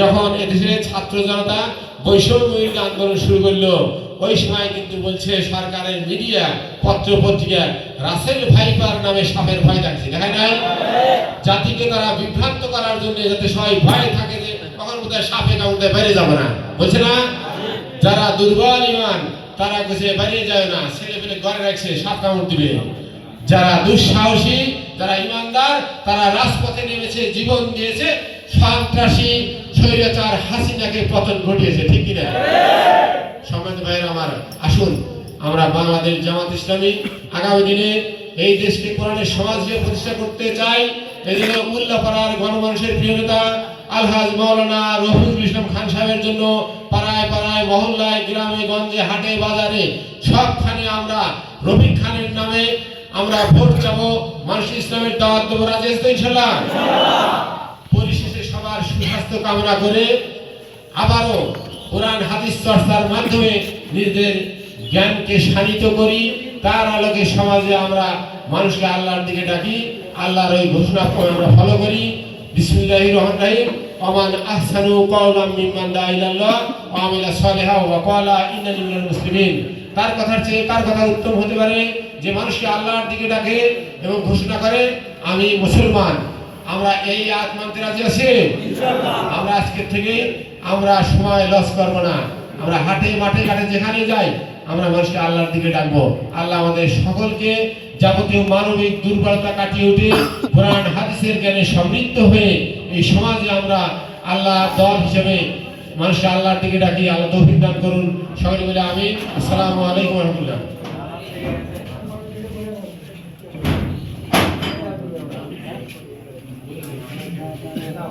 যখন এদেশে ছাত্র জনতা বৈষম্য বিরোধী আন্দোলন শুরু করল, ওই সময় কিন্তু বলছে সরকারের মিডিয়া পত্র পত্রিকা রাসেল ভাইপার নামে সাপের ভয় থাকছে দেখায় নাই? জাতিকে তারা বিভ্রান্ত করার জন্য যাতে সবাই ভয় থাকে যে তখন বোধহয় সাপে কামড়ে বাইরে যাবে না। বলছে না? যারা দুর্বল ইমান, তারা কাছে বাইরে যায় না। ছেলে পেলে ঘরে রাখছে, সাপ কামড় দিবে। যারা দুঃসাহসী, যারা ইমানদার, তারা রাজপথে নেমেছে, জীবন দিয়েছে সন্ত্রাসী স্বৈরাচার হাসিনাকে পতন ঘটিয়েছে, ঠিক কিনা? সম্মানিত ভাইয়েরা আমার, আসুন, আমরা বাংলাদেশ জামাত ইসলামী আগামী দিনে এই দেশকে কোরআনের সমাজকে প্রতিষ্ঠা করতে চাই। এই জন্য উল্লাপাড়ার গণমানুষের প্রিয় নেতা আলহাজ মাওলানা রফিকুল ইসলাম খান সাহেবের জন্য পাড়ায় পাড়ায়, মহল্লায়, গ্রামে, গঞ্জে, হাটে, বাজারে সবখানে আমরা রফিক খানের নামে আমরা ভোট চাবো। মানুষ ইসলামের দাওয়াত দেবো রাজেশ তো ইনশাল্লাহ। সুস্বাস্থ্য কামনা করে আবারও কোরআন হাদিস চর্চার মাধ্যমে নিজেদের জ্ঞানকে শানিত করি। তার আলোকে সমাজে আমরা মানুষকে আল্লাহর দিকে ডাকি, আল্লাহর ওই ঘোষণা আমরা ফলো করি। বিসমিল্লাহির রহমানির রহিম। আহসানু কাওলাম মিম্মান দা ইলাল্লাহ, ওয়া আমিলা সালিহা ওয়া ক্বালা ইন্নানি মিনাল মুসলিমিন। তার কথার চেয়ে কার কথা উত্তম হতে পারে? যে মানুষকে আল্লাহর দিকে ডাকে এবং ঘোষণা করে, আমি মুসলমান। আমরা এই আয়াত মানতে রাজি আছি? আমরা আজকে থেকে আমরা সময় লস করব না। আমরা হাটে মাঠে ঘাটে যেখানে যাই আমরা মানুষকে আল্লাহর দিকে ডাকবো। আল্লাহ আমাদের সকলকে যাবতীয় মানবিক দুর্বলতা কাটিয়ে উঠে কোরআন হাদিসের জ্ঞানে সমৃদ্ধ হয়ে এই সমাজে আমরা আল্লাহ দল হিসেবে মানুষকে আল্লাহর দিকে ডাকি আল্লাহ তৌফিক দান করুন। সকলে মিলে আমি আসসালামু আলাইকুম রহমতুল্লাহ।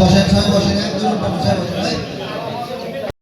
বসেন সবাই বসেন একজন বসেন।